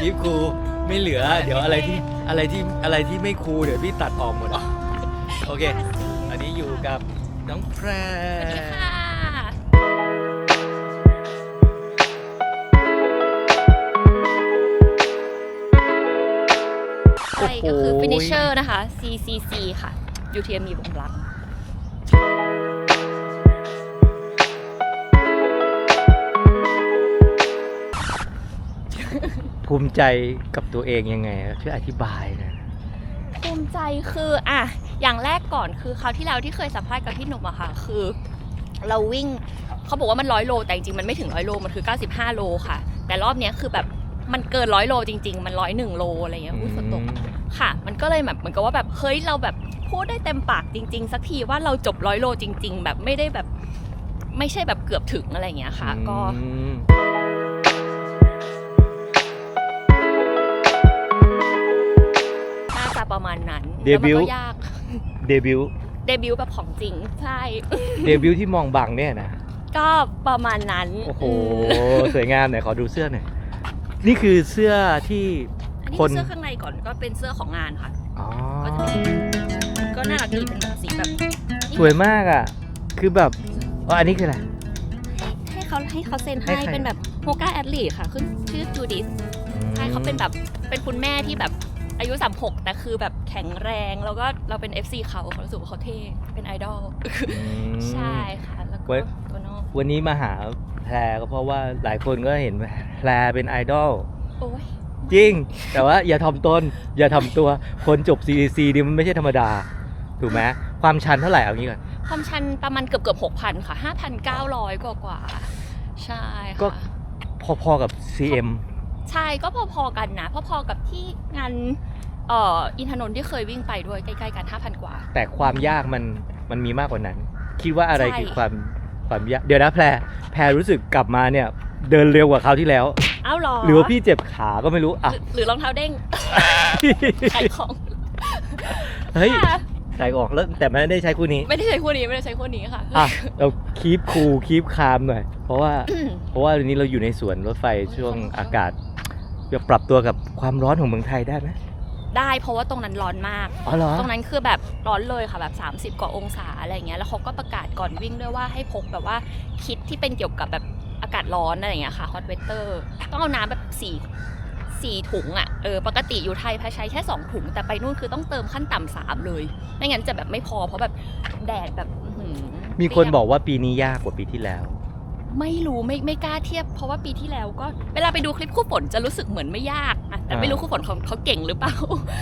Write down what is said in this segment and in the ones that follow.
คลิปครูไม่เหลือ เดี๋ยวอะไรที่อะไรที่อะไรที่ไม่ครูเดี๋ยวพี่ตัดออกหมดโอเค อันนี้อยู่กับน้องแพรสวัสดีค่ะใช่ก็คือ finisher นะคะ CCC ค่ะ UTME บุกรัก ภูมิใจกับตัวเองยังไงอะช่วยอธิบายหนะ ภูมิใจคืออะอย่างแรกก่อนคือคราวที่แล้วที่เคยสัมภาษณ์กับพี่หนุ่มอะค่ะ คือเราวิ่งเขาบอกว่ามันร้อยโลแต่จริงๆมันไม่ถึงร้อยโลมันคือ 95 โลค่ะ แต่รอบเนี้ยคือแบบมันเกินร้อยโลจริง ๆ มันร้อยหนึ่งโลอะไรเงี้ยอุ้ยฝนตกค่ะ มันก็เลยแบบเหมือนกับว่าแบบเฮ้ยเราแบบพูดได้เต็มปากจริง ๆ สักทีว่าเราจบร้อยโลจริง ๆ แบบไม่ได้แบบไม่ใช่แบบเกือบถึงอะไรอย่างเงี้ยค่ะ ก็ ประมาณนั้นเดบิวแล้ต์มันก็ยากเดบิวต์เดบิวต์แบบของจริง ใช่ เดบิวต์ที่มองบังเนี่ยนะ ก็ประมาณนั้นโอ้โหมสวยงามไหนขอดูเสื้อหน่อย นี่คือเสื้อที่ อันนี้คนคือเสื้อข้างในก่อนก็เป็นเสื้อของงานค่ะ อ๋อก็จะเป็นก็น่ารักดีเป็นสีแบบสวยมากอะ คือแบบอ๋ออันนี้คืออะไร ให้เขาให้เขาเซ็นให้ให้ใคร เป็นแบบโมกาแอดลีค่ะขึ้นชื่อจูดิสใช่เขาเป็นแบบเป็นคุณแม่ที่แบบ อายุ 36 แต่คือแบบแข็งแรงแล้วก็เราเป็น FC เขาเขารู้สึกว่าเขาเท่เป็นไอดอลอืมใช่ค่ะ แล้วก็เว้ยตัวนอกวันนี้มาหาแพรก็เพราะว่าหลายคนก็เห็นแพรเป็นไอดอลโอ้ยจริง แต่ว่าอย่าถ่อมตนอย่าถ่อมตัวคนจบ CDC นี่มันไม่ใช่ธรรมดา ถูกไหมความชันเท่าไหร่เอางี้ก่อนความชันประมาณเกือบเกือบ6,000ค่ะ5,900กว่ากว่าๆใช่ก็ค่ะพอๆกับ CM ใช่ก็พอๆกันนะพอๆกับที่งานเอ่ออินทนนท์ที่เคยวิ่งไปด้วยใกล้ๆกัน5,000กว่า แต่ความยากมันมันมีมากกว่านั้น คิดว่าอะไรใช่คือความความยากเดี๋ยวนะแพรแพรรู้สึกกลับมาเนี่ย เดินเร็วกว่าคราวที่แล้วเอ้าเหรอหรือว่าพี่เจ็บขาก็ไม่รู้อะหรือหรือรองเท้าเด้งขายของเฮ้ยค่ะใส่ออกแล้วแต่ไม่ได้ใช้คู่นี้ ไม่ได้ใช้คู่นี้ไม่ได้ใช้คู่นี้ค่ะอะเราคีบคูลคีบคามหน่อยเพราะว่า เพราะว่าวันนี้เราอยู่ในสวนรถไฟช่วงอากาศ จะปรับตัวกับความร้อนของเมืองไทยได้ไหมได้เพราะว่าตรงนั้นร้อนมาก อ๋อเหรอ ตรงนั้นคือแบบร้อนเลยค่ะแบบ 30 กว่าองศาอะไรอย่างเงี้ยแล้วเขาก็ประกาศก่อนวิ่งด้วยว่าให้พกแบบว่าคิดที่เป็นเกี่ยวกับแบบอากาศร้อนอะไรอย่างเงี้ยค่ะ hot weather ต้องเอาน้ำแบบสี่สี่ถุงอะ่ะเออปกติอยู่ไทยพาใช้แค่ 2 ถุง แต่ไปนู่นคือต้องเติมขั้นต่ำสามเลย ไม่งั้นจะแบบไม่พอเพราะแบบแดดแบบอื้อหือมีคนบอกว่าปีนี้ยากกว่าปีที่แล้ว ไม่รู้ไม่ไม่กล้าเทียบ เพราะว่าปีที่แล้วก็เวลาไปดูคลิปคู่ฝนจะรู้สึกเหมือนไม่ยากอะแต่ไม่รู้คู่ฝนเขาเขาเก่งหรือเปล่า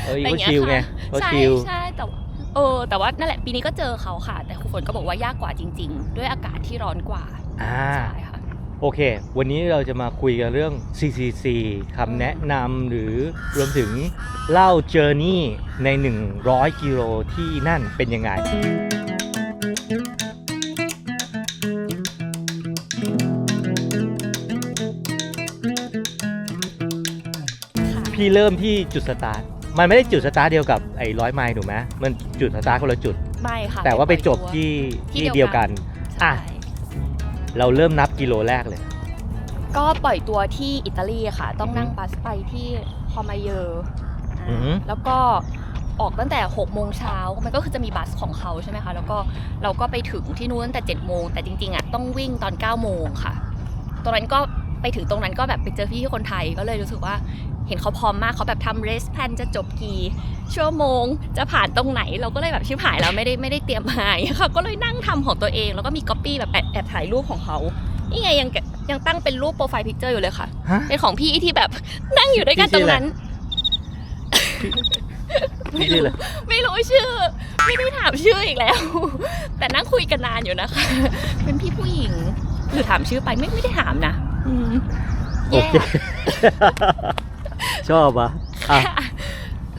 เอ้ยอะไรเขาเงี้ยชิลไงค่ะเขาใช่ชิลใช่แต่ว่าเออแต่ว่านั่นแหละปีนี้ก็เจอเขาค่ะ แต่ครูฝนก็บอกว่ายากกว่าจริง ๆ ด้วยอากาศที่ร้อนกว่าอ่าใช่ค่ะโอเค วันนี้เราจะมาคุยกันเรื่อง CCC คำแนะนำหรือรวมถึงเล่าเจอร์นี่ใน 100 กิโลที่นั่นเป็นยังไง พี่เริ่มที่จุดสตาร์ทมันไม่ได้จุดสตาร์ทเดียวกับไอ้ร้อยไมล์ถูกไหมมันจุดสตาร์ทคนละจุด ไม่ค่ะแต่ว่าไปจบตัวที่ที่ที่เดีเดียยววกักันนอะใช่เราเริ่มนับกิโลแรกเลย ก็ปล่อยตัวที่อิตาลีค่ะ ต้องนั่งอือฮึบัสไปที่คอมาเยอร์อือฮึแล้วก็ออกตั้งแต่6โมงเช้ามันก็คือจะมีบัสของเขาใช่ไหมคะ แล้วก็เราก็ไปถึงที่นู้นตั้งแต่7โมงแต่จริงๆอะต้องวิ่งตอน9โมงค่ะตรงนั้นก็ไปถึงตรงนั้นก็แบบไปเจอพี่ที่คนไทยก็เลยรู้สึกว่า เห็นเขาพร้อมมากเขาแบบทำเรสแพนจะจบกี่ชั่วโมง จะผ่านตรงไหนเราก็เลยแบบชิบหายแล้วไม่ได้ไม่ได้เตรียมมาอย่างเงี้ยค่ะก็เลยนั่งทำของตัวเอง แล้วก็มีก๊อปปี้แบบแอบแอบถ่ายรูปของเขานี่ไงยังยังตั้งเป็นรูปโปรไฟล์พิกเจอร์อยู่เลยค่ะฮะเป็นของพี่ที่แบบนั่งอยู่ด้วยกันพี่ตชื่รองอะไรนั้นพี่ชื่ออะไรไม่รู้ชื่อ ไม่ได้ถามชื่ออีกแล้ว แต่นั่งคุยกันนานอยู่นะคะ เป็นพี่ผู้หญิงหรือถามชื่อไปไม่ไม่ได้ถามนะ อืม โอแย่เค ชอบอะอะ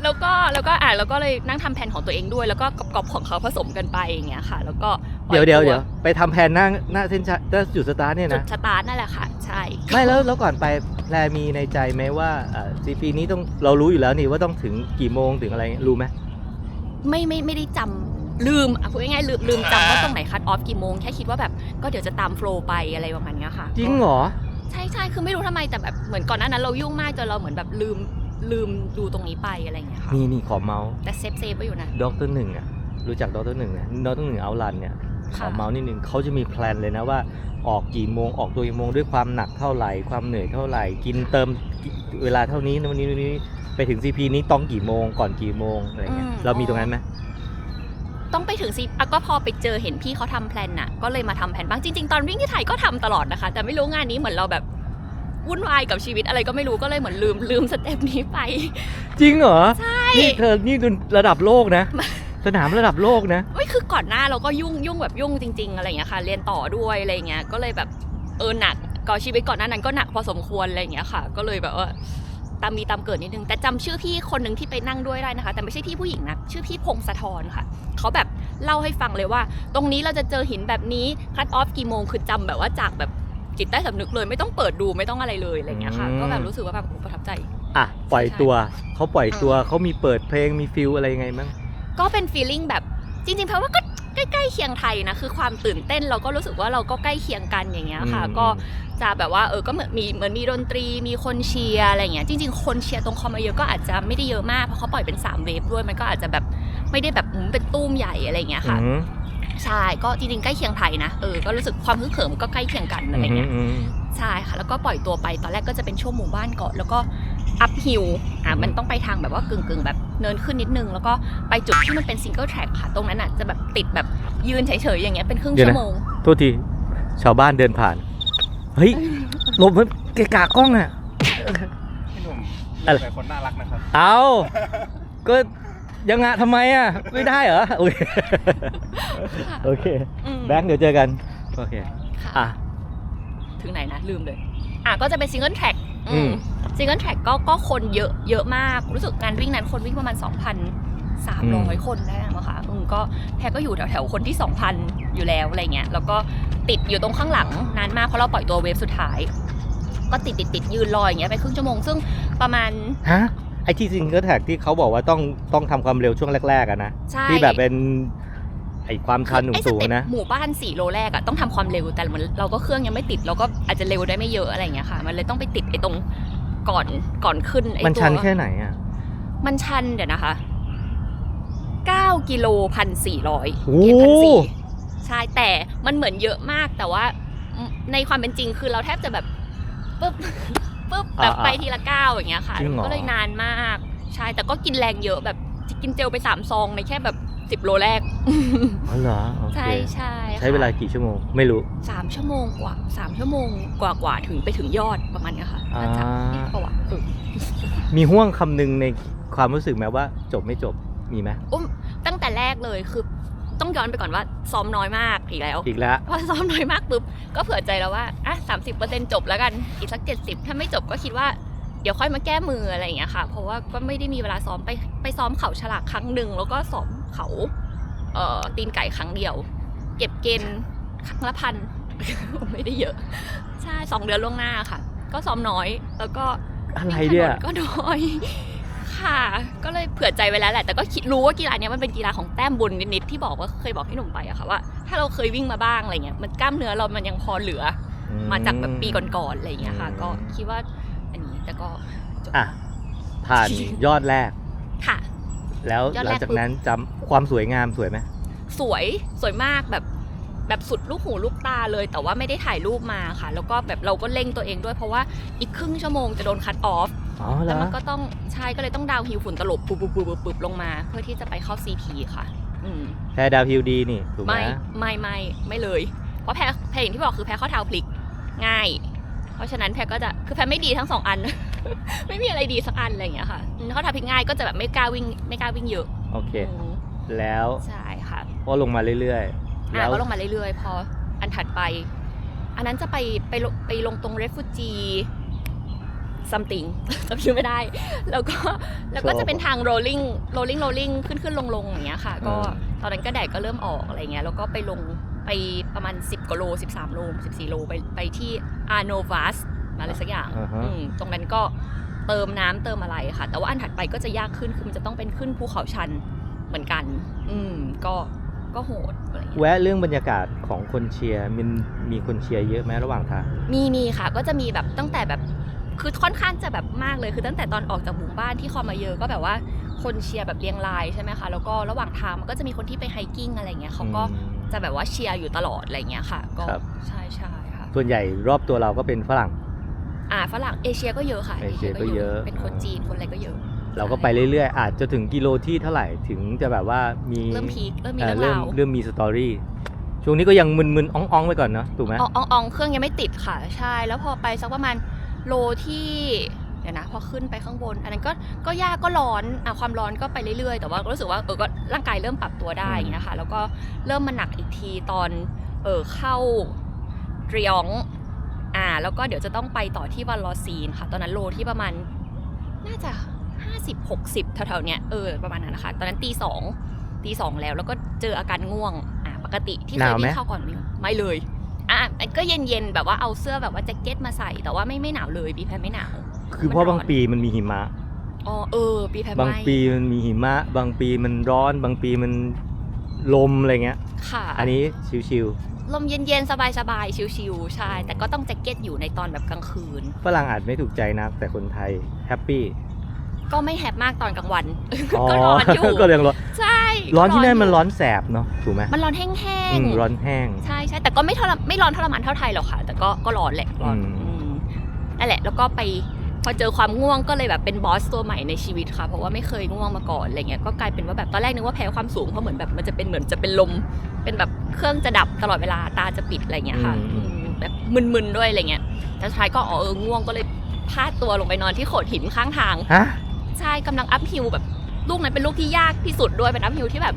แล้วก็แล้วก็อ่านแล้วก็เลยนั่งทำแผนของตัวเองด้วย แล้วก็กรอบๆของเขาผสมกันไปอย่างเงี้ยค่ะ แล้วก็ปล่อเดี๋ยวเดี๋ยวตัเดี๋ยวไปทำแผนหน้าหน้าเส้นชัยหน้าจุดสตาร์ทเนี่ยจุดนะ สตาร์ทนั่นแหละค่ะ ใช่ไม่แล้วแล้วก่อนไปแพรมีในใจไหมว่าอ่าซีปีนี้ต้องเรารู้อยู่แล้วนี่ว่าต้องถึงกี่โมงถึงอะไรรู้ไหมไม่ไม่ไม่ได้จำลืมอะพูดง่ายๆลืมลืมจำว่าตรงไหนคัดออฟกี่โมงแค่คิดว่าแบบก็เดี๋ยวจะตามโฟลว์ไปอะไรประมาณเนี้ยค่ะจริงเหรอ ใช่ใช่คือไม่รู้ทำไมแต่แบบเหมือนก่อนหน้านั้นเรายุ่งมากจนเราเหมือนแบบลืมลืมดูตรงนี้ไปอะไรอย่างเงี้ยค่ะนี่นี่ขอเมาส์แต่เซฟเซฟไว้อยู่นะ ด็อกเตอร์หนึ่งอะรู้จักด็อกเตอร์หนึ่งอะด็อกเตอร์หนึ่งเอาลันเนี่ยขค่ะ อเมาส์นิดนึงเขาจะมีแพลนเลยนะว่าออกกี่โมงออกตัวกี่โมงด้วยความหนักเท่าไหร่ ความเหนื่อยเท่าไหร่ กินเติมเวลาเท่านี้วันนี้วันนี้ไปถึง CP นี้ต้องกี่โมงก่อนกี่โมงอะไรเงี้ยเรามีตรงนั้นไหม ต้องไปถึงซีอะก็พอไปเจอเห็นพี่เขาทำแพลนน่ะ ก็เลยมาทำแผนบ้างจริง ๆ ตอนวิ่งที่ไทยก็ทำตลอดนะคะ แต่ไม่รู้งานนี้เหมือนเราแบบวุ่นวายกับชีวิตอะไรก็ไม่รู้ก็เลยเหมือนลืมลืมสเต็ปนี้ไป จริงเหรอใช่นี่เธอนี่ระดับโลกนะ สนามระดับโลกนะไม่คือก่อนหน้าเราก็ยุ่งยุ่งแบบยุ่งจริง ๆ อะไรอย่างเงี้ยค่ะ เรียนต่อด้วยอะไรอย่างเงี้ยก็เลยแบบเออหนักก็ชีวิตก่อนหน้านั้นก็หนักพอสมควรอะไรอย่างเงี้ยค่ะ ก็เลยแบบว่า ตามมีตามเกิดนิดนึง แต่จำชื่อพี่คนหนึ่งที่ไปนั่งด้วยได้นะคะ แต่ไม่ใช่พี่ผู้หญิงนะ ชื่อพี่พงศธรค่ะ เขาแบบเล่าให้ฟังเลยว่า ตรงนี้เราจะเจอหินแบบนี้คัตออฟกี่โมงคือจำแบบว่าจากแบบจิตใต้สำนึกเลยไม่ต้องเปิดดูไม่ต้องอะไรเลยอะไรอย่างเงี้ยค่ะอืมก็แบบรู้สึกว่าแบบโอ้ประทับใจ อะปล่อยใช่ตัวเขาปล่อยตัวเขามีเปิดเพลงมีฟิลอะไรยังไงมั้งก็เป็นฟีลลิ่งแบบจริงๆเพราะว่าก็ ใกล้ๆเคียงไทยนะคือความตื่นเต้นเราก็รู้สึกว่าเราก็ใกล้เคียงกันอย่างเงี้ยค่ะอืม ก็จะแบบว่าเออก็เหมือนมีเหมือนมีดนตรีมีคนเชียร์อะไรเงี้ยจริง ๆ คนเชียร์ตรงคอมมาเยอะก็อาจจะไม่ได้เยอะมากเพราะเขาปล่อยเป็น3เวฟด้วยมันก็อาจจะแบบไม่ได้แบบอืมเป็นตุ้มใหญ่อะไรเงี้ยค่ะ อืมใช่ก็จริงๆใกล้เคียงไทยนะเออก็รู้สึกความฮึกเหิมก็ใกล้เคียงกันอะไรเงี้ยอืมใช่ค่ะแล้วก็ปล่อยตัวไปตอนแรกก็จะเป็นช่วงหมู่บ้านก่อนแล้วก็ อัพฮิลอะอืมมันต้องไปทางแบบว่ากึ่งกึ่งๆ แบบเนินขึ้นนิดนึง แล้วก็ไปจุดที่มันเป็นซิงเกิลแทร็กค่ะ ตรงนั้นอะจะแบบติดแบบยืนเฉยๆอย่างเงี้ยเป็นครึ่งชั่วโมง โทษที ชาวบ้านเดินผ่าน เฮ้ยหลบมันเกะกะกล้องอะ พี่หนุ่มอะไร เป็นคนน่ารักนะครับ เอาก็ยังไงทำไมอะ ไม่ได้เหรอโอเคโอเค อืมแบงค์เดี๋ยวเจอกัน โอเค ค่ะ อะ ถึงไหนนะ ลืมเลย อะก็จะเป็นซิงเกิลแทร็กอืม ซิงเกิลแทร็กก็ก็คนเยอะเยอะมาก รู้สึกงานวิ่งนั้นคนวิ่งประมาณ 2,300 คนได้มั้งคะอืมก็แพรก็อยู่แถวๆคนที่ 2,000 อยู่แล้วอะไรเงี้ยแล้วก็ติดอยู่ตรงข้างหลังนานมากเพราะเราปล่อยตัวเวฟสุดท้าย ก็ติดติดติดยืนรออย่างเงี้ยไปครึ่งชั่วโมงซึ่งประมาณ ฮะไอที่ซิงเกิลแท็กที่เขาบอกว่าต้องต้องทำความเร็วช่วงแรกๆอะนะใช่ ที่แบบเป็นไอความชันไอ้สสูงเต็ปๆนะ หมู่บ้านสี่โลแรกอะต้องทำความเร็วแต่เหมือนเราก็เครื่องยังไม่ติดเราก็อาจจะเร็วได้ไม่เยอะอะไรอย่างเงี้ยค่ะ มันเลยต้องไปติดไอ้ตรง ก่อนก่อนขึ้นไอ้ตัวมันชันแค่ไหนอะ มันชันเดี๋ยวนะคะ9กิโลพันสี่ร้อยโอ้เจ็ดพันสี่ใช่แต่มันเหมือนเยอะมากแต่ว่าในความเป็นจริงคือเราแทบจะแบบปุ๊บปุ๊บแบบไปทีละก้าวอย่างเงี้ยค่ะจริงเหรอก็เลยนานมาก ใช่แต่ก็กินแรงเยอะแบบ กินเจลไปสามซองในแค่แบบสิบโลแรก อ๋อเหรอโอเคใช่ใช่ค่ะใช้เวลากี่ชั่วโมง ไม่รู้ สามชั่วโมงกว่าสามชั่วโมงกว่ากว่าถึงไปถึงยอดประมาณเนี้ยค่ะน่าจะอ่าเอ๊ะประวัติเออมีห่วงคำหนึงในความรู้สึกไหมว่าจบไม่จบมีไหมอุ้มตั้งแต่แรกเลยคือต้องย้อนไปก่อนว่าซ้อมน้อยมากอีกแล้ว อีกแล้ว พอซ้อมน้อยมากปุ๊บก็เผื่อใจแล้วว่าอะสามสิบเปอร์เซ็นจบแล้วกันอีกสักเจ็ดสิบถ้าไม่จบก็คิดว่า เดี๋ยวค่อยมาแก้มืออะไรอย่างเงี้ยค่ะ เพราะว่าก็ไม่ได้มีเวลาซ้อมไปไปซ้อมเขาฉลากครั้งหนึ่งแล้วก็ซ้อมเขาเอ่อตีนไก่ครั้งเดียว เก็บเกณฑ์ครั้งละพัน ไม่ได้เยอะ ใช่สองเดือนล่วงหน้าค่ะ ก็ซ้อมน้อยแล้วก็อะไรเนี่ยถนนก็น้อยค่ะ ก็เลยเผื่อใจไว้แล้วแหละ แต่ก็คิดรู้ว่ากีฬาเนี้ยมันเป็นกีฬาของแต้มบุญนิดๆที่บอกว่าเคยบอกพี่หนุ่มไปอะค่ะว่าถ้าเราเคยวิ่งมาบ้างอะไรเงี้ยมันกล้ามเนื้อเรามันยังพอเหลือ มาจากแบบปีก่อนๆอะไรเงี้ยค่ะอืมก็คิดว่าอันนี้ แต่ก็จบอะ ผ่านยอดแรก ค่ะ แล้วยอดหแรลักงจากนั้นจำความสวยงามสวยไหมสวยสวยมากแบบแบบสุดลูกหูลูกตาเลย แต่ว่าไม่ได้ถ่ายรูปมาค่ะ แล้วก็แบบเราก็เร่งตัวเองด้วยเพราะว่าอีกครึ่งชั่วโมงจะโดนคัดออฟ อ๋อเหรแล้วอมันก็ต้องใช่ก็เลยต้องดาวน์ฮิลฝุ่นตลบปุ๊บปุ๊บปุ๊บปุ๊บปุ๊บลงมา เพื่อที่จะไปเข้า CP ค่ะ อืมแพรดาวฮิวดีนี่ถูกไหมไม่ไม่ไม่ไม่เลย เพราะแพ้แพ้อย่างที่บอกคือแพ้ข้อเท้าพลิก ง่าย เพราะฉะนั้นแพ้ก็จะคือแพ้ไม่ดีทั้งสองอัน ไม่มีอะไรดีสักอันอะไรอย่างเงี้ยค่ะอืมข้อเท้าพลิกง่ายก็จะแบบไม่กล้าวิ่งไม่กล้าวิ่งเยอะโอเค อืมแล้วใช่ค่ะก็ลงมาเรื่อยๆ อะแล้วก็ลงมาเรื่อยๆ พออันถัดไป อันนั้นจะไปไปลงไปลงตรงเรฟูจี something จำชื่อไม่ได้ แล้วก็แล้วก็จะเป็นทาง rolling rolling rolling ขึ้นขึ้นลงลงอย่างเงี้ยค่ะ ก็ตอนนั้นก็แดดก็เริ่มออกอะไรเงี้ยแล้วก็ไปลง ไปประมาณ 10กว่าโล 13 โล 14 โลไปไปที่อาโนวัสอะไรสักอย่างอ่าฮะ อืมตรงนั้นก็เติมน้ำเติมอะไรค่ะ แต่ว่าอันถัดไปก็จะยากขึ้นคือมันจะต้องเป็นขึ้นภูเขาชันเหมือนกัน อืมก็ก็โหดอะไรอย่างเงี้ยแวะเรื่องบรรยากาศของคนเชียร์มันมีคนเชียร์เยอะไหมระหว่างทาง มีมีค่ะ ก็จะมีแบบตั้งแต่แบบคือค่อนข้างจะแบบมากเลยคือตั้งแต่ตอนออกจากหมู่บ้านที่คอมาเยอะก็แบบว่าคนเชียร์แบบเรียงรายใช่ไหมคะแล้วก็ระหว่างทางมันก็จะมีคนที่ไปไฮกิ้งอะไรเงี้ยเขาก็อืม จะแบบว่าเชียร์อยู่ตลอดอะไรเงี้ยค่ะ ก็ครับ ใช่ใช่ค่ะส่วนใหญ่รอบตัวเราก็เป็นฝรั่ง อ่าฝรั่งเอเชียก็เยอะค่ะเอเชียก็เยอะ เป็นคนจีนคนอะไรก็เยอะ เราก็ไปเรื่อยๆ อาจจะถึงกิโลที่เท่าไหร่ถึงจะแบบว่ามีเริ่มพีคเริ่มมีเอ่อเรื่องเริ่มราวเริ่มมีสตอรี่ช่วงนี้ก็ยังมึนๆอ่องๆไปก่อนเนาะถูกไหม อองอองอองเครื่องยังไม่ติดค่ะ ใช่ แล้วพอไปสักประมาณโลที่ เดี๋ยวนะพอขึ้นไปข้างบน อันนั้นก็ก็ยากก็ร้อนอะความร้อนก็ไปเรื่อยๆ แต่ว่าก็รู้สึกว่าเออก็ร่างกายเริ่มปรับตัวได้อย่างเงี้ยค่ะแล้วก็เริ่มมาหนักอีกทีตอนเออเข้าเรียงอ่าแล้วก็เดี๋ยวจะต้องไปต่อที่วันลอซีนค่ะ ตอนนั้นโลที่ประมาณน่าจะ 50 60แถวๆเนี้ยเออประมาณนั้นนะคะ ตอนนั้นตีสองตีสองแล้วแล้วก็เจออาการง่วงอ่าปกติที่เคยวิ่งเข้าก่อนวิ่งไม่เลยอะก็เย็นๆแบบว่าเอาเสื้อแบบว่าแจ็คเก็ตมาใส่แต่ว่าไม่ไม่หนาวเลยปีแพรไม่หนาว คือเพราะบางปีมันมีหิมะ อ๋อเออ ปีแพรบางไม่ปีมันมีหิมะ บางปีมันร้อน บางปีมันลมอะไรเงี้ย ค่ะ อันนี้ชิวลมเย็นๆ สบายๆ ชิวๆ ใช่ แต่ก็ต้องแจ็คเก็ตอยู่ในตอนแบบกลางคืนๆฝรั่งอาจไม่ถูกใจนักแต่คนไทยแฮปปี้ ก็ไม่แฮปมากตอนกลางวันอ๋อก็ร้อนอยู่ ก็ยังร้อน ใช่ ร้อนที่นั่นมันยู่ร้อนแสบเนาะ ถูกไหมมันร้อนแห้อืงมร้อนแห้งๆใช่ใช่ แต่ก็ไม่ทรมไม่ร้อนทรมานเท่าไทยหรอกค่ะ แต่ก็ก็ร้อนแหละ ร้อนอืมอืมนั่นแหละ แล้วก็ไป พอเจอความง่วงก็เลยแบบเป็นบอสตัวใหม่ในชีวิตค่ะ เพราะว่าไม่เคยง่วงมาก่อนอะไรเงี้ยก็กลายเป็นว่าแบบตอนแรกนึกว่าแพ้ความสูงเพราะเหมือนแบบมันจะเป็นเหมือนจะเป็นลม เป็นแบบเครื่องจะดับตลอดเวลาตาจะปิดอะไรเงี้ยค่ะอืมอืมแบบมึนๆด้วยอะไรเงี้ยแต่สุดท้ายก็อ๋อเออง่วงก็เลยพาดตัวลงไปนอนที่โขดหินข้างทางฮะใช่กำลังอัพฮิลแบบลูกนั้นเป็นลูกที่ยากที่สุดด้วยเป็นอัพฮิลที่แบบ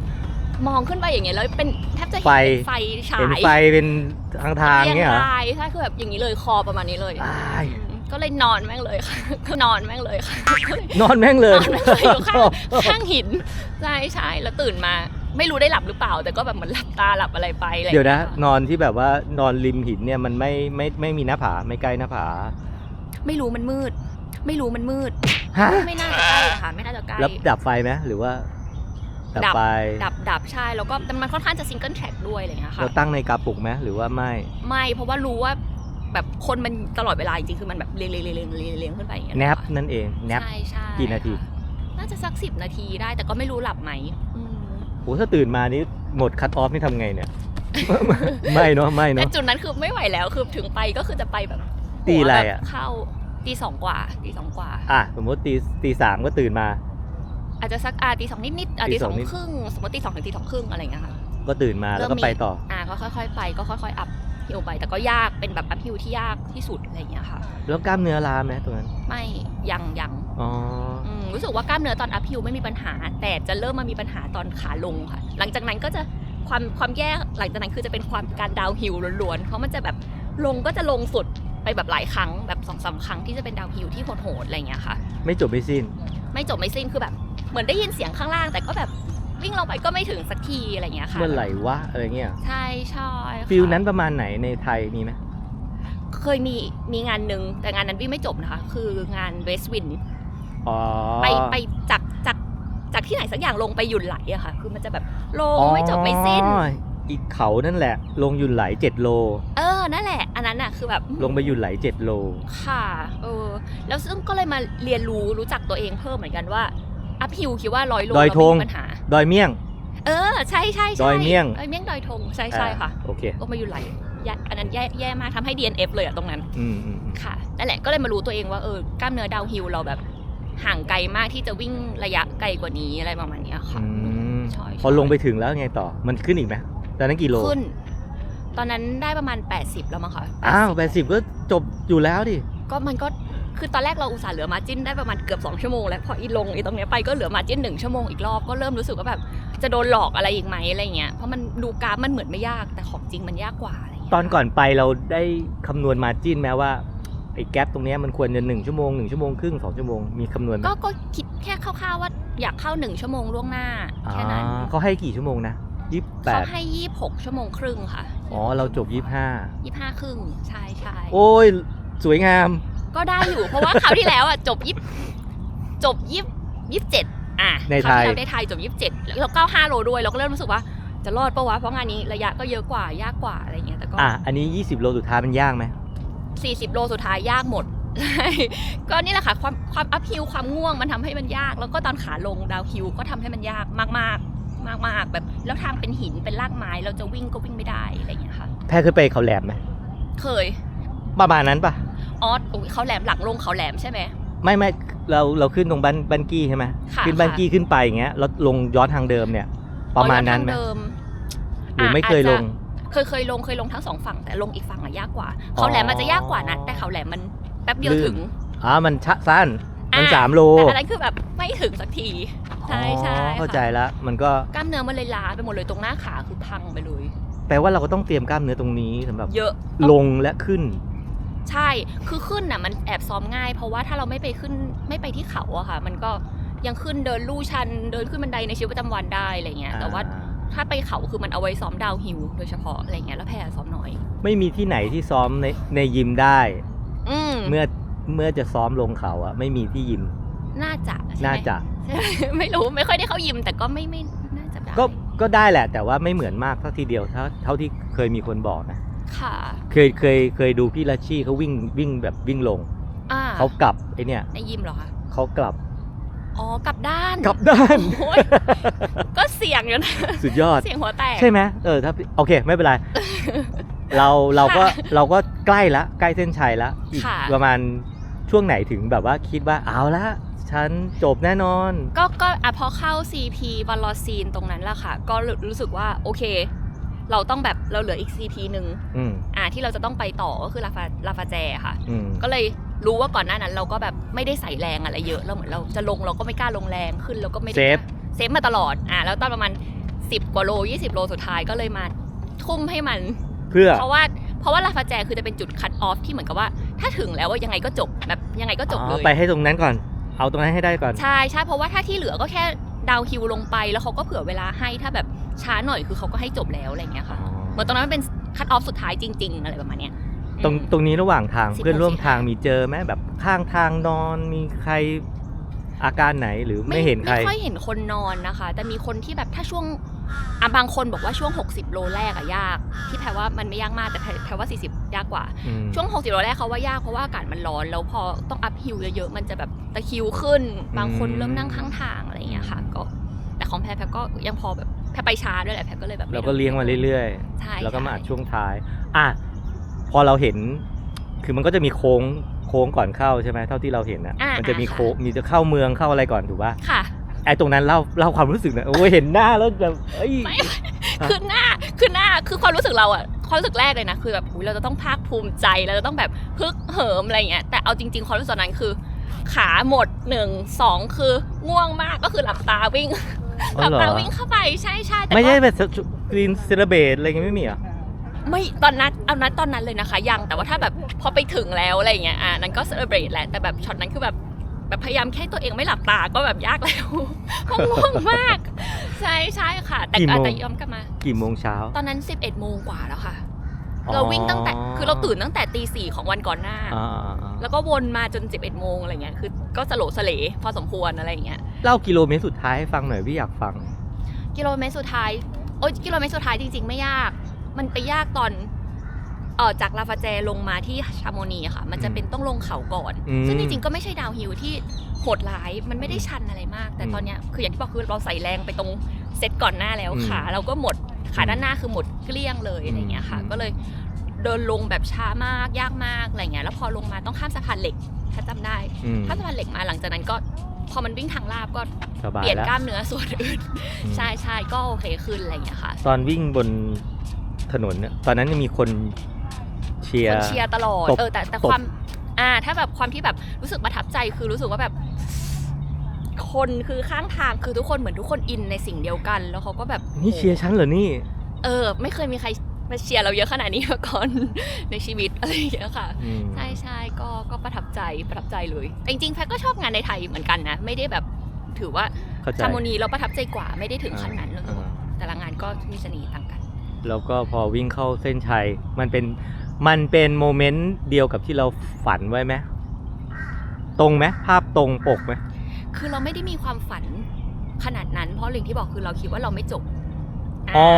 มองขึ้นไปอย่างเงี้ยแล้วเป็นแทบจะเห็นเป็นไฟฉาเห็นยไฟเป็นทางทางเรียงเงี้ยเหรอรายใช่คือแบบอย่างนี้เลยคอประมาณนี้เลยอ้ายอืม ก็เลยนอนแม่งเลยค่ะก็นอนแม่งเลยค่ะก็เลยนอนแม่งเลยนอนแม่งเลยอยู่ข้างข้างหินใช่ใช่แล้วตื่นมา ไม่รู้ได้หลับหรือเปล่า แต่ก็แบบเหมือนหลับตาหลับอะไรไปอะไรเดี๋ยวนะางงี้นอนที่แบบว่านอนริมหินเนี่ยมันไม่ไม่ไม่มีหน้าผาไม่ใกล้หน้าผา ไม่รู้มันมืด ไม่รู้มันมืดฮะไม่น่าจะใกล้ค่ะไม่น่าจะใกล้แล้วดับไฟไหมหรือว่าดับดับไฟดับดับใช่แล้วก็แต่มันค่อนข้างจะซิงเกิลแทร็กด้วยอะไรอย่างเงี้ยค่ะเราตั้งในกระปุกไหมหรือว่าไม่ ไม่เพราะว่ารู้ว่า แบบคนมันตลอดเวลาจริงๆคือมันแบบเรียงเรียงเรียงเรียงเรียงเรียงขึ้นไปอย่างเงี้ยแนบค่ะนั่นเองแนบใช่ใช่กี่นาทีค่ะน่าจะสักสิบนาทีได้แต่ก็ไม่รู้หลับไหมอืมโหถ้าตื่นมานี่หมดคัตออฟนี่ทำไงเนี่ย ไม่เนาะไม่แต่เนาะ จุดนั้นคือไม่ไหวแล้วคือถึงไปก็คือจะไปแบบตีอะไรหัวแบบอะ เข้าตีสองกว่าตีสองกว่า อะสมมติตีตีสามก็ตื่นมา อาจจะสักอ่าตีสองนิดๆอ่าตีตีสสอองงนิด ครึ่งสมมติตีสองถึงตีสองครึ่งอะไรอย่างเงี้ยค่ะ ก็ตื่นมาแล้วก็เริ่มมี ไปต่อ อ่าก็ค่อยๆ ไปก็ค่อยๆอัพ ฮิวไปแต่ก็ยากเป็นแบบอัพฮิวที่ยากที่สุดอะไรอย่างเงี้ยค่ะ แล้วกล้ามเนื้อล้าไหมตรงนั้น ไม่ยังยังอ๋ออืมรู้สึกว่ากล้ามเนื้อตอนอัพฮิวไม่มีปัญหา แต่จะเริ่มมามีปัญหาตอนขาลงค่ะ หลังจากนั้นก็จะความความแย่หลังจากนั้นคือจะเป็นความการดาวฮิลล้วนๆเพราะมันจะแบบลงก็จะลงสุดไปแบบหลายครั้งแบบสองสามครั้งที่จะเป็นดาวฮิลที่โหดๆอะไรอย่างเงี้ยค่ะ ไม่จบไม่สิ้น ไม่จบไม่สิ้นคือแบบ เหมือนได้ยินเสียงข้างล่าง แต่ก็แบบ วิ่งลงไปก็ไม่ถึงสักทีอะไรอย่างเงี้ยค่ะเมื่อไหร่วะอะไรเงี้ยใช่ใช่ค่ะฟิลนั้นประมาณไหนในไทยมีไหมเคยมีมีงานหนึ่งแต่งานนั้นวิ่งไม่จบนะคะ คืองานเวสวินอ๋อไปไปจากจากจากที่ไหนสักอย่างลงไปหยุดไหลอะค่ะ คือมันจะแบบลงไม่จบไม่สิ้นอ๋ออีกเขานั่นแหละ ลงยุนไหลเจ็ดโล เออนั่นแหละ อันนั้นอะคือแบบลงไปยุนไหลเจ็ดโล ค่ะเออแล้วซึ่งก็เลยมาเรียนรู้รู้จักตัวเองเพิ่มเหมือนกันว่าอัพฮิวคิดว่าร้อยโลดอยเราธงไม่มีปัญหา ดอยเมี่ยง เออใช่ใช่ใช่ดอยเมี่ยง ดอยเมี่ยงดอยธงใช่ใช่ค่ะอ่าโอเคลงมาอยู่ไหลแย่อันนั้นแย่แย่มากทำให้ DNF เลยอะตรงนั้นอืมอืมอืมค่ะนั่นแหละก็เลยมารู้ตัวเองว่าเออกล้ามเนื้อดาวฮิลเราแบบห่างไกลมากที่จะวิ่งระยะไกลกว่านี้อะไรประมาณเนี้ยค่ะอืมใช่พอลงไปถึงแล้วไงต่อมันขึ้นอีกไหมตอนนั้นกี่โลขึ้น ตอนนั้นได้ประมาณ 80 แล้วมั้งคะอ้าวแปดสิบก็จบอยู่แล้วดิก็มันก็ คือตอนแรกเราอุตส่าห์เหลือมาจิ้นได้ประมาณเกือบ2ชั่วโมงแล้วพออีลงอีตรงเนี้ยไปก็เหลือมาจิ้นหนึ่งชั่วโมงอีกรอบก็เริ่มรู้สึกว่าแบบจะโดนหลอกอะไรอีกไหมอะไรเงี้ยเพราะมันดูกราฟมันเหมือนไม่ยากแต่ของจริงมันยากกว่าอะไรเงี้ยตอนก่อนไปเราได้คำนวณมาจิ้นไหมว่าไอ้แกลบตรงเนี้ยมันควรจะหนึ่งชั่วโมงหนึ่งชั่วโมงครึ่งสองชั่วโมงมีคำนวณไหมก็ก็คิดแค่คร่าวๆว่าอยากเข้าหนึ่งชั่วโมงล่วงหน้าอ่าแค่นั้นเขาให้กี่ชั่วโมงนะยี่สิบแปเขาดให้ยี่หกชั่วโมงครึ่งค่ะอ๋อเราจบยี่ห้ายี่ห้าครึ่งใช่ใช่ โอ้ยสวยงาม ก็ได้อยู่ เพราะว่าคราวที่แล้วอะจบยี่จบยี่ยี่สิบเจ็ดอะในคราวที่ไทยแล้วได้ไทยจบยี่สิบเจ็ดแล้วเก้าห้าโลด้วยเราก็เริ่มรู้สึกว่าจะรอดปะวะเพราะงานนี้ระยะก็เยอะกว่ายากกว่าอะไรเงี้ยแต่ก็อะอันนี้ 20 โลสุดท้ายมันยากไหม40โลสุดท้ายยากหมดใช่ก็นี่แหละค่ะความความอัพฮิลความง่วงมันทำให้มันยาก แล้วก็ตอนขาลงดาวฮิลก็ทำให้มันยากมากมากมากมากๆแบบแล้วทางเป็นหินเป็นรากไม้เราจะวิ่งก็วิ่งไม่ได้อะไรเงี้ยค่ะแพรเคยไปเขาแหลมไหมเคย ประมาณนั้นปะ อ๋ออุ๊ยเขาแหลมหลังลงเขาแหลมใช่ไหม ไม่ไม่เราเราขึ้นตรงบ้านบ้านกี้ใช่ไหมค่ะขึ้นบ้านค่ะ กี้ขึ้นไปอย่างเงี้ยแล้วลงย้อนทางเดิมเนี่ย ประมาณนั้นไหมอ๋อย้อทงเดิมหรือไม่เคยลงเคยเคยลงเคยลงทั้งสองฝั่งแต่ลงอีกฝั่งอะยากกว่า เขาแหลมมันจะยากกว่านะแต่เขาแหลมมันแป๊บเดียวลื่น ถึงอ๋อมันชะสั้นมันอะสามโลแต่อันนั้นคือแบบไม่ถึงสักที ใช่ใช่อ๋อเข้าใจค่ะแล้วมันก็กล้ามเนื้อมันเลยล้าไปหมดเลยตรงหน้าขาคือพังไปเลย แปลว่าเราก็ต้องเตรียมกล้ามเนื้อตรงนี้สำหรับ เยอะ ลงและขึ้น ใช่ คือขึ้นน่ะมันแอบซ้อมง่าย เพราะว่าถ้าเราไม่ไปขึ้นไม่ไปที่เขาอะค่ะ มันก็ยังขึ้นเดินลู่ชัน เดินขึ้นบันไดในชีวิตประจำวันได้อะไรเงี้ย แต่ว่าถ้าไปเขาคือมันเอาไว้ซ้อมดาวน์ฮิลโดยเฉพาะอะไรเงี้ยแล้วแพ้ซ้อมน้อย ไม่มีที่ไหนที่ซ้อมในในยิมได้ อืมเมื่อเมื่อจะซ้อมลงเขาอะไม่มีที่ยิม น่าจะใช่ไหมน่าจะใช่ไม่รู้ไม่ค่อยได้เข้ายิมแต่ก็ไม่ไม่น่าจะได้ก็ก็ได้แหละ แต่ว่าไม่เหมือนมากเท่าทีเดียวเท่าเท่าที่เคยมีคนบอกนะ ค่ะ เคยเคยเคยดูพี่ลัชชี่เขาวิ่งวิ่งแบบวิ่งลง อ่าเขากลับไอเนี่ยในยิมเหรอคะ เขากลับอ๋อ กลับด้านกลับด้าน โอ้ยก็เสี่ยงอยู่นะ สุดยอด เสี่ยงหัวแตก ใช่ไหมเออถ้าโอเค ไม่เป็นไร เราเราก็เราก็ใกล้ละใกล้เส้นชัยละอีกค่ะ ประมาณช่วงไหนถึงแบบว่าคิดว่าเอาละฉันจบแน่นอน ก็ก็อะพอเข้า CP วันลอซีนตรงนั้นแหละค่ะ ก็รู้รู้สึกว่าโอเค เราต้องแบบเราเหลืออีก CP หนึ่งอืมอะที่เราจะต้องไปต่อก็คือลาฟาลาฟาแจค่ะ อืมก็เลยรู้ว่าก่อนหน้านั้น เราก็แบบไม่ได้ใส่แรงอะไรเยอะเราเหมือนเราจะลงเราก็ไม่กล้าลงแรงขึ้นเราก็ไม่ได้เซฟเซฟมาตลอดอะแล้วตอนประมาณ 10กว่าโล 20 โลสุดท้ายก็เลยมาทุ่มให้มัน เพื่อ เพราะว่าเพราะว่าลาฟาแจคือจะเป็นจุดคัตออฟที่เหมือนกับว่า ถ้าถึงแล้วว่ายังไงก็จบแบบยังไงก็จบเลอ๋อย ไปให้ตรงนั้นก่อน เอาตรงนั้นให้ได้ก่อน ใช่ใช่เพราะว่าถ้าที่เหลือก็แค่ ดาวฮิวลงไปแล้วเขาก็เผื่อเวลาให้ถ้าแบบช้าหน่อยคือเขาก็ให้จบแล้วอะไรอย่างเงี้ยค่ะเหมือนตรงนั้นมันเป็นคัตออฟสุดท้ายจริง ๆ อะไรประมาณเนี้ยตรงอืมตรงนี้ระหว่างทาง10เพื่อนร่วมโมงทางมีเจอไหมแบบข้างทางนอนมีใคร อาการไหนหรือไม่เห็นใคร ไม่ค่อยเห็นคนนอนนะคะ แต่มีคนที่แบบถ้าช่วงอะบางคนบอกว่าช่วง 60 โลแรกอะยาก ที่แพรว่ามันไม่ยากมากแต่แพรแพรว่า 40 ยากกว่า อืม ช่วง 60 โลแรกเขาว่ายากเพราะว่าอากาศมันร้อนแล้วพอต้องอัพฮิลเยอะๆมันจะแบบตะคริวขึ้น บางคนอืมเริ่มนั่งข้างทางอะไรอย่างเงี้ยค่ะ ก็แต่ของแพรแพรก็ยังพอแบบแพรไปช้าด้วยแหละแพรก็เลยแบบไม่เราก็เลี้ยงมาเรื่อยใช่ๆแล้วก็มาอัดใช่วงท้าย อะ พอเราเห็น คือมันก็จะมีโค้งโค้งก่อนเข้าใช่ไหมเท่าที่เราเห็นอะอ่ามันจะมีอ่า โค้งมีจะเข้าเมืองเข้าอะไรก่อนถูกป่ะค่ะ ไอ้ตรงนั้นเล่าเล่าความรู้สึกหนะโอ้ยเห็นหน้าแล้วแบบเอ้ยไม่คือหน้าคือหน้าคือความรู้สึกเราอะความรู้สึกแรกเลยนะคือแบบอุ๊ยเราจะต้องภาคภูมิใจเราจะต้องแบบฮึกเหิมอะไรอย่างเงี้ยแต่เอาจริง ๆ ความรู้สึกนั้นคือ ขาหมดหนึ่งสองคือง่วงมากก็คือหลับตาวิ่งอ๋หอลับเหรอตาวิ่งเข้าไปใช่ใช่แต่ไม่ใช่ก็แบบกรีนเซเลเบตอะไรเงี้ยไม่มีเหรอไม่ตอนนั้น เอานั้นตอนนั้นเลยนะคะ ยังแต่ว่าถ้าแบบพอไปถึงแล้วอะไรอย่างเงี้ยอะนั้นก็เซเลบรตแหละแต่แบบช็อตนั้นคือแบบแบบพยายามแค่ตัวเองไม่หลับตาก็แบบยากแล้วเพราะง่วงมาก ใช่ใช่ค่ะ แต่กี่โมง แต่ย้อนกลับมา กี่โมงเช้าตอนนั้น 11โมงกว่าแล้วค่ะอ๋อเราวิ่งตั้งแต่คือเราตื่นตั้งแต่ตีสี่ของวันก่อนหน้า อ่าอ่าอ่าแล้วก็วนมาจน 11โมงอะไรเงี้ยคือก็สโลสเลพอสมควรอะไรอย่างเงี้ยเล่ากิโลเมตรสุดท้ายให้ฟังหน่อยพี่อยากฟัง กิโลเมตรสุดท้ายโอ้ยกิโลเมตรสุดท้ายจริง ๆ ไม่ยาก มันไปยากตอน เออจากลาฟาแจลงมาที่ชาโมนีอะค่ะ มันจะเป็นต้องลงเขาก่อน อืม ซึ่งจริงๆก็ไม่ใช่ดาวน์ฮิลที่โหดร้ายมันไม่ได้ชันอะไรมาก แต่อืมตอนเนี้ยคืออย่างที่บอกคือเราใส่แรงไปตรงเซตก่อนหน้าแล้วอืมขาเราก็หมดขาด้านหน้าคือหมดเกลี้ยงเลยอะไรเงี้ยค่ะ อืม ก็เลยเดินลงแบบช้ามากยากมากอะไรเงี้ยแล้วพอลงมาต้องข้ามสะพานเหล็กถ้าจำได้อืมข้ามสะพานเหล็กมาหลังจากนั้นก็พอมันวิ่งทางลาบก็สบายเปลี่ยนแล้วกล้ามเนื้อส่วนอื่นอืมใช่ใช่ก็โอเคขึ้นอะไรอย่างเงี้ยค่ะ ตอนวิ่งบนถนนเนี่ยตอนนั้นยังมีคนเชียคร์นเชียร์ตลอดตบเออแต่แต่ตบความอ่าถ้าแบบความที่แบบรู้สึกประทับใจคือรู้สึกว่าแบบ คนคือข้างทางคือทุกคนเหมือนทุกคนอินในสิ่งเดียวกัน แล้วเขาก็แบบนี่เชียร์ฉันเหรอนี่ เออ ไม่เคยมีใครมาเชียร์เราเยอะขนาดนี้มาก่อนในชีวิตอะไรอย่างเงี้ยค่ะอืมใช่ใช่ก็ก็ประทับใจประทับใจเลยแต่จริงๆแพทก็ชอบงานในไทยเหมือนกันนะ ไม่ได้แบบถือว่าเข้าใจชาโมนีเราประทับใจกว่าไม่ได้ถึงขั้นนั้นเลยอ่าแต่ละงานก็มีเสน่ห์ต่างกัน แล้วก็พอวิ่งเข้าเส้นชัยมันเป็น มันเป็นโมเมนต์เดียวกับที่เราฝันไว้ไหมตรงไหมภาพตรงปกไหมคือเราไม่ได้มีความฝันขนาดนั้น เพราะอย่างที่บอกคือเราคิดว่าเราไม่จบอ๋อ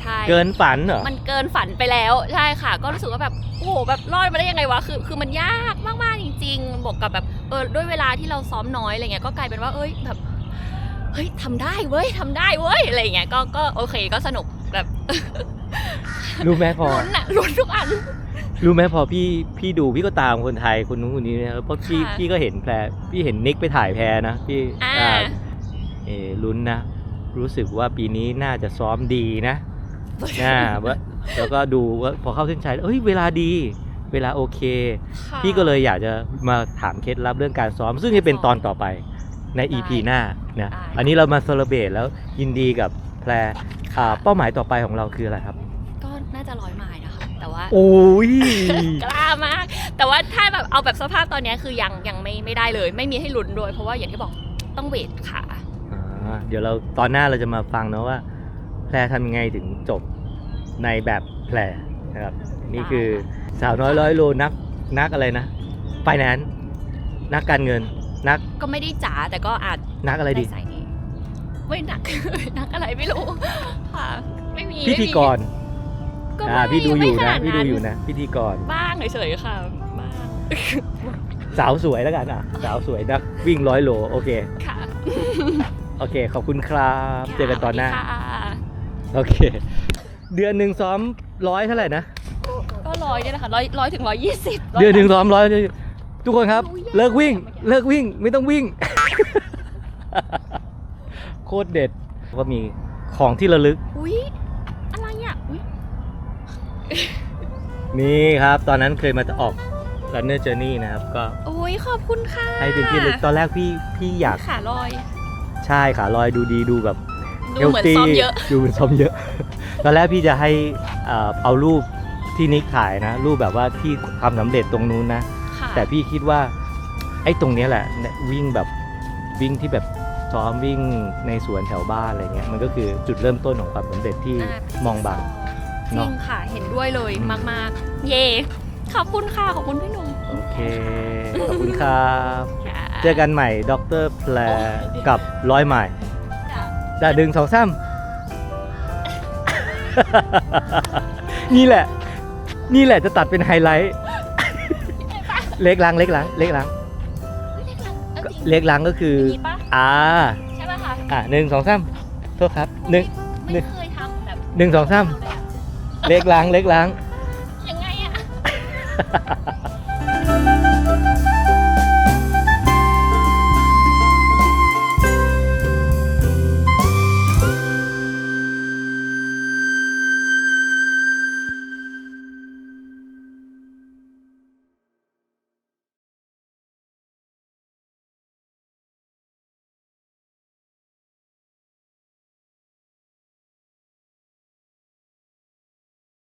ใช่เกินฝันเหรอมันเกินฝันไปแล้วใช่ค่ะ ก็รู้สึกว่าแบบโอ้โหแบบรอดมาได้ยังไงวะคือ คือมันยากมากๆจริง ๆบวกกับแบบเออด้วยเวลาที่เราซ้อมน้อยอะไรเงี้ยก็กลายเป็นว่าเอ้ยแบบเฮ้ยทำได้เว้ยทำได้เว้ยอะไรเงี้ยก็ก็โอเคก็สนุก แบบรู้ไหมพอลุ้นอะลุ้นทุกอัน รู้ไหมพอพี่พี่ดูพี่ก็ตามคนไทยคนนู้นคนนี้นะเพราะพี่ค่ะ พี่ก็เห็นแพรพี่เห็นนิกไปถ่ายแพรนะพี่อ่า อ่าเออลุ้นนะ รู้สึกว่าปีนี้น่าจะซ้อมดีนะน่าว่าแล้วก็ดูว่าพอเข้าเส้นชัยเอ้ยเวลาดี เวลาโอเค ค่ะ พี่ก็เลยอยากจะมาถามเคล็ดลับเรื่องการซ้อม ซึ่งจะเป็นตอนต่อไปใน EP หน้านะได้ อันนี้เรามาเซเลเบตแล้วยินดีกับ แพรอ่าเป้าหมายต่อไปของเราคืออะไรครับ ก็น่าจะร้อยไม้นะคะ แต่ว่า โอ้ย กล้ามาก แต่ว่าถ้าแบบเอาแบบสภาพตอนเนี้ยคือยังยังไม่ไม่ได้เลย ไม่มีให้ลุ้นด้วย เพราะว่าอย่างที่บอกต้องเวทค่ะอ่าเดี๋ยวเราตอนหน้าเราจะมาฟังเนาะว่า แพรทำยังไงถึงจบในแบบแพรนะครับ นี่คือสาวน้อยร้อยโลนักนักอะไรนะไฟแนนซ์นักการเงินนักก็ไม่ได้จ๋าแต่ก็อาจนักอะไรดีด้สายนี้ ไม่หนัก หนักอะไรไม่รู้ค่ะไม่มีพิธีกรก็อ่าไม่พี่ดูอยู่ไม่ขนะนาพี่ดูอยู่นะ พิธีกรบ้างเฉยๆค่ะบ้างสาวสวยแล้วกันอะ สาวสวยนักวิ่งร้อยโลโอเค ค่ะโอเค ขอบคุณครับเจอกันตอนหน้าสวัสดีค่ะโอเค เดือนหนึ่งซ้อมร้อยเท่าไหร่นะ ก็ร้อยเนี่ยแหละค่ะร้อยร้อยถึงร้อยยี่สิบ เดือนหนึ่งซ้อมร้อยทุกคนครับ เลิกวิ่ง เลิกวิ่งไม่ต้องวิ่ง โคตรเด็ดก็มีของที่ระลึก อุ้ยอะไรอะ อุ้ยนี่ครับ ตอนนั้นเคยมาออก Runner Journey นะครับ ก็อุ้ยขอบคุณค่ะให้เป็นที่ระลึกตอนแรกพี่พี่อยากขาลอย ใช่ขาลอยดูดีดูแบบดูเหมือนซ้อมเยอะ ดูเหมือนซ้อมเยอะ ตอนแรกพี่จะให้เอ่อเอารูปที่นิกถ่ายนะ รูปแบบว่าที่ความสำเร็จตรงนู้นนะค่ะแต่พี่คิดว่าไอ้ตรงเนี้ยแหละเนี่ยวิ่งแบบวิ่งที่แบบ ซ้อมวิ่งในสวนแถวบ้านอะไรเงี้ยมันก็คือจุดเริ่มต้นของความสำเร็จที่อ่ามองบางจริเนาะงค่ะ เห็นด้วยเลยอืมมาก ๆ เย่ขอบคุณค่ะ ขอบคุณพี่หนุ่มโอเค ขอบคุณครับ ค่ะ เจอกันใหม่ดรแพลกับร้อยใหม่จ้ะจะดึงสองซ้ำ นี่แหละ นี่แหละจะตัดเป็นไฮไลท์ เล็กล้างเล็กล้างเล็กล้างเอาจริงเล็กล้างก็คือ มีปะ อ่าใช่ปะคะอ่าหนึ่งสองสามโทษครับหนึ่งหนึ่ไม่งเคยทำแบบหนึ่งสองสามเล็กล้างเล็กล้าง ยังไงอะ